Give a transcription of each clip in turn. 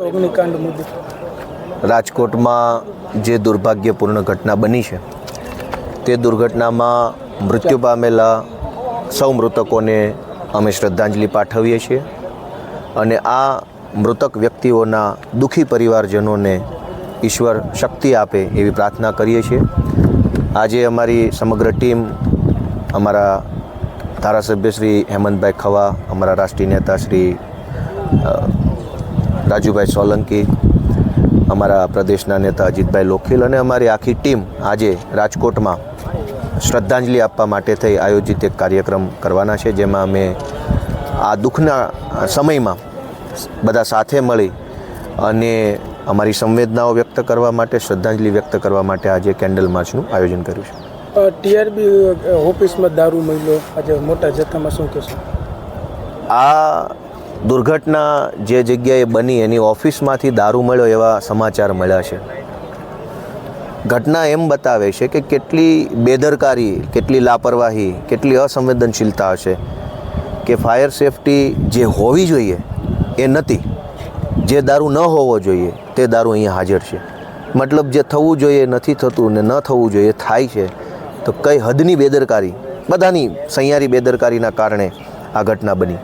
અગ્નિકાંડ મુદ્દે. રાજકોટમાં જે દુર્ભાગ્યપૂર્ણ ઘટના બની છે, તે દુર્ઘટનામાં મૃત્યુ પામેલા સૌ મૃતકોને અમે શ્રદ્ધાંજલિ પાઠવીએ છીએ અને આ મૃતક વ્યક્તિઓના દુઃખી પરિવારજનોને ઈશ્વર શક્તિ આપે એવી પ્રાર્થના કરીએ છીએ. આજે અમારી સમગ્ર ટીમ, અમારા ધારાસભ્ય શ્રી હેમંતભાઈ ખવા, અમારા રાષ્ટ્રીય નેતા શ્રી રાજુભાઈ સોલંકી અમારા પ્રદેશના નેતા અજીતભાઈ લોખીલ અને અમારી આખી ટીમ આજે રાજકોટમાં શ્રદ્ધાંજલિ આપવા માટે થઈ આયોજિત એક કાર્યક્રમ કરવાના છે જેમાં અમે આ દુઃખના સમયમાં બધા સાથે મળી અને અમારી સંવેદનાઓ વ્યક્ત કરવા માટે શ્રદ્ધાંજલિ વ્યક્ત કરવા માટે આજે કેન્ડલ માર્ચનું આયોજન કર્યું છે. ટીઆરબી ઓફિસમાં દારૂ મળ્યો આજે મોટા જથ્થામાં શું કહેશો? આ દુર્ઘટના જે જગ્યાએ બની એની ઓફિસમાંથી દારૂ મળ્યો એવા સમાચાર મળ્યા છે. ઘટના એમ બતાવે છે કે કેટલી બેદરકારી, કેટલી લાપરવાહી, કેટલી અસંવેદનશીલતા હશે કે ફાયર સેફટી જે હોવી જોઈએ એ નથી. જે દારૂ ન હોવો જોઈએ તે દારૂ અહીંયા હાજર છે. મતલબ જે થવું જોઈએ નથી થતું ને ન થવું જોઈએ થાય છે. તો કઈ હદની બેદરકારી? બધાની સહિયારી બેદરકારીના કારણે આ ઘટના બની.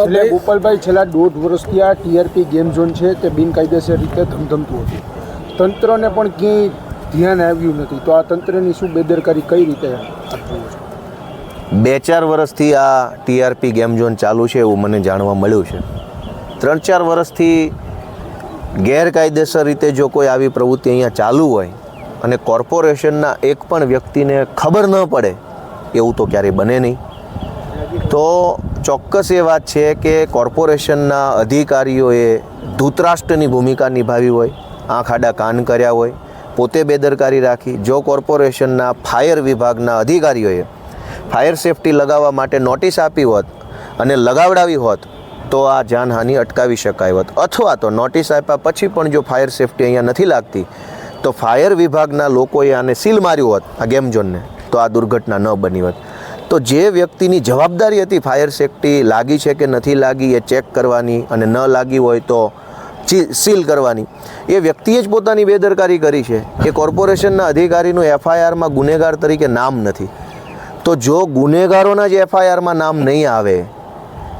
એટલે ગોપાલભાઈ છેલ્લા દોઢ વર્ષથી આ ટીઆરપી ગેમ ઝોન છે તે બિનકાયદેસર રીતે ધમધમતું હતું. તંત્રને પણ ક્યાંય ધ્યાન આવ્યું નથી. તો આ તંત્રની શું બેદરકારી કઈ રીતે બે ચાર વર્ષથી આ ટીઆરપી ગેમ ઝોન ચાલુ છે એવું મને જાણવા મળ્યું છે. ત્રણ ચાર વર્ષથી ગેરકાયદેસર રીતે જો કોઈ આવી પ્રવૃત્તિ અહીંયા ચાલુ હોય અને કોર્પોરેશનના એક પણ વ્યક્તિને ખબર ન પડે એવું તો ક્યારેય બને નહીં. તો ચોક્કસ એ વાત છે કે કોર્પોરેશનના અધિકારીઓએ ધૂતરાષ્ટ્રની ભૂમિકા નિભાવી હોય, આંખ આડા કાન કર્યા હોય, પોતે બેદરકારી રાખી, જો કોર્પોરેશનના ફાયર વિભાગના અધિકારીઓએ ફાયર સેફટી લગાવવા માટે નોટિસ આપી હોત અને લગાવડાવી હોત, તો આ જાનહાનિ અટકાવી શકાય હોત. અથવા તો નોટિસ આપ્યા પછી પણ જો ફાયર સેફટી અહીંયા નથી લાગતી, તો ફાયર વિભાગના લોકોએ આને સીલ માર્યું હોત, આ ગેમ ઝોનને તો આ દુર્ઘટના ન બની હોત. તો જે વ્યક્તિની જવાબદારી હતી ફાયર સેફટી, લાગી છે કે નથી લાગી એ ચેક કરવાની અને ન લાગી હોય તો સીલ કરવાની. એ વ્યક્તિએ જ પોતાની બેદરકારી કરી છે. એ કોર્પોરેશનના અધિકારીનું એફઆઈઆરમાં ગુનેગાર તરીકે નામ નથી. તો જો ગુનેગારોના જ એફઆઈઆરમાં નામ નહીં આવે,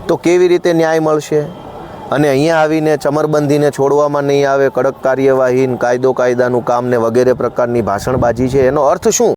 તો કેવી રીતે ન્યાય મળશે? અને અહીંયા આવીને ચમરબંધીને છોડવામાં નહીં આવે, કડક કાર્યવાહી કાયદો કાયદાનું કામને વગેરે પ્રકારની ભાષણબાજી છે, એનો અર્થ શું?